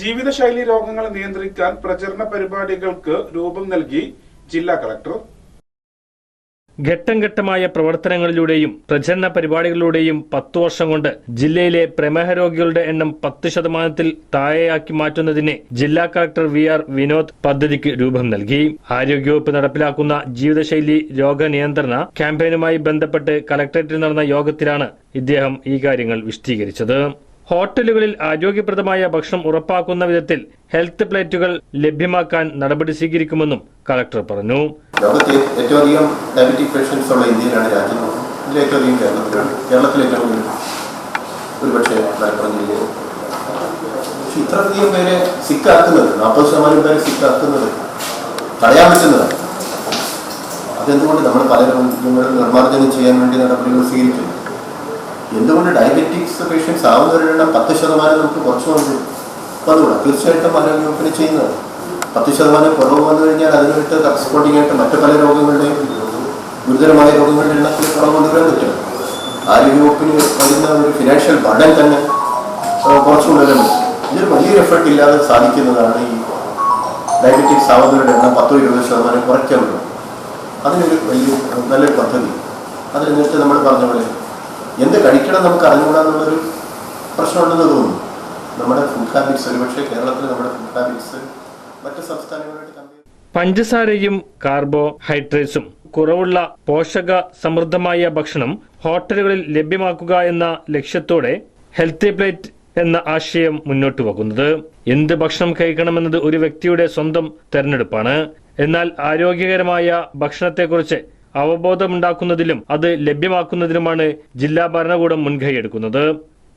ജീവിതശൈലി രോഗങ്ങൾ നിയന്ത്രിക്കാൻ പ്രചരണ പരിപാടികൾക്ക് രൂപം നൽകി ജില്ലാ കളക്ടർ. ഘട്ടം ഘട്ടമായ പ്രവർത്തനങ്ങളിലൂടെയും പ്രചരണ പരിപാടികളിലൂടെയും പത്തു വർഷം കൊണ്ട് ജില്ലയിലെ പ്രമേഹ രോഗികളുടെ എണ്ണം പത്ത് ശതമാനത്തിൽ താഴെയാക്കി മാറ്റുന്നതിനെ ജില്ലാ കളക്ടർ വി ആർ വിനോദ് പദ്ധതിക്ക് രൂപം നൽകി. ആരോഗ്യവകുപ്പ് നടപ്പിലാക്കുന്ന ജീവിതശൈലി രോഗ നിയന്ത്രണ ക്യാമ്പയിനുമായി ബന്ധപ്പെട്ട് കലക്ടറേറ്റിൽ നടന്ന യോഗത്തിലാണ് ഇദ്ദേഹം ഈ കാര്യങ്ങൾ വിശദീകരിച്ചത്. ഹോട്ടലുകളിൽ ആരോഗ്യപ്രദമായ ഭക്ഷണം ഉറപ്പാക്കുന്ന വിധത്തിൽ ഹെൽത്ത് പ്ലേറ്റുകൾ ലഭ്യമാക്കാൻ നടപടി സ്വീകരിക്കുമെന്നും കളക്ടർ പറഞ്ഞു. ലോകത്തെ ഏറ്റവും അധികം ഡയബറ്റിക് പേഷ്യൻസ് ഉള്ള ഇന്ത്യയിലാണ് രാജ്യം. ഇതിൽ ഏറ്റവും അധികം കേരളത്തിലാണ്. കേരളത്തിൽ ഏറ്റവും ഒരു ഒരുപക്ഷെ പക്ഷെ ഇത്രയധികം പേരെ സിക്കാക്കുന്നത് നാൽപ്പത് ശതമാനം പേരെ സിക്കാക്കുന്നത് തടയാൻ പറ്റുന്നതാണ്. അതെന്തുകൊണ്ട് നമ്മൾ പല നിർമ്മാർജനം ചെയ്യാൻ വേണ്ടി നടപടികൾ സ്വീകരിക്കുന്നു? എന്തുകൊണ്ട് ഡയബറ്റിക്സ് പേഷ്യൻസ് ആവുന്നവരുടെ എണ്ണം പത്ത് ശതമാനം നമുക്ക് കുറച്ച് വന്നു വന്നുകൂടാ തീർച്ചയായിട്ടും ആരോഗ്യവകുപ്പിന് ചെയ്യുന്നത് പത്ത് ശതമാനം കുറവ് വന്നു കഴിഞ്ഞാൽ അതിനായിട്ട് കറസ്പോണ്ടിങ് ആയിട്ട് മറ്റു പല രോഗങ്ങളുടെയും ഗുരുതരമായ രോഗങ്ങളുടെ എണ്ണത്തിൽ കുറവ് കൊണ്ടുവരാൻ പറ്റും. ആരോഗ്യവകുപ്പിന് വരുന്ന ഒരു ഫിനാൻഷ്യൽ ബർഡൻ തന്നെ കുറച്ചു കൊണ്ടുവരാൻ പറ്റും. ഇതൊരു വലിയൊരു എഫർട്ട് ഇല്ലാതെ സാധിക്കുന്നതാണ് ഈ ഡയബറ്റിക്സ് ആവുന്നവരുടെ എണ്ണം പത്തോ ഇരുപത് ശതമാനം കുറയ്ക്കാനുള്ളത് അതിനൊരു വലിയ നല്ലൊരു പദ്ധതി. അതിൽ നേരത്തെ നമ്മൾ പറഞ്ഞ പോലെ എന്ത് കഴിക്കണം നമുക്ക് അറിഞ്ഞുകൂടാ എന്നുള്ളൊരു പ്രശ്നമുണ്ടെന്ന് തോന്നുന്നു. നമ്മുടെ ഫുഡ് ഹാബിറ്റ്സ് ഒരുപക്ഷെ കേരളത്തിൽ നമ്മുടെ ഫുഡ് ഹാബിറ്റ്സ് മറ്റ് സംസ്ഥാനങ്ങളുമായിട്ട് പഞ്ചസാരയും കാർബോഹൈഡ്രേറ്റ്സും കുറവുള്ള പോഷക സമൃദ്ധമായ ഭക്ഷണം ഹോട്ടലുകളിൽ ലഭ്യമാക്കുക എന്ന ലക്ഷ്യത്തോടെ ഹെൽത്തി പ്ലേറ്റ് എന്ന ആശയം മുന്നോട്ട് പോകുന്നത്. എന്ത് ഭക്ഷണം കഴിക്കണമെന്നത് ഒരു വ്യക്തിയുടെ സ്വന്തം തെരഞ്ഞെടുപ്പാണ്. എന്നാൽ ആരോഗ്യകരമായ ഭക്ഷണത്തെക്കുറിച്ച് അവബോധമുണ്ടാക്കുന്നതിലും അത് ലഭ്യമാക്കുന്നതിലുമാണ് ജില്ലാ ഭരണകൂടം മുൻകൈയെടുക്കുന്നത്.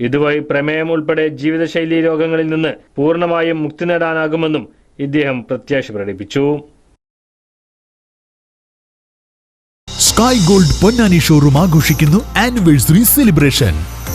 ഇതുവഴി പ്രമേയം ഉൾപ്പെടെ ജീവിതശൈലി രോഗങ്ങളിൽ നിന്ന് പൂർണമായും മുക്തി നേടാനാകുമെന്നും ഇദ്ദേഹം പ്രത്യാശ പ്രകടിപ്പിച്ചു. സ്കൈ ഗോൾഡ് പൊന്നാനി ഷോറൂം ആഘോഷിക്കുന്നു ആനിവേഴ്സറി സെലിബ്രേഷൻ.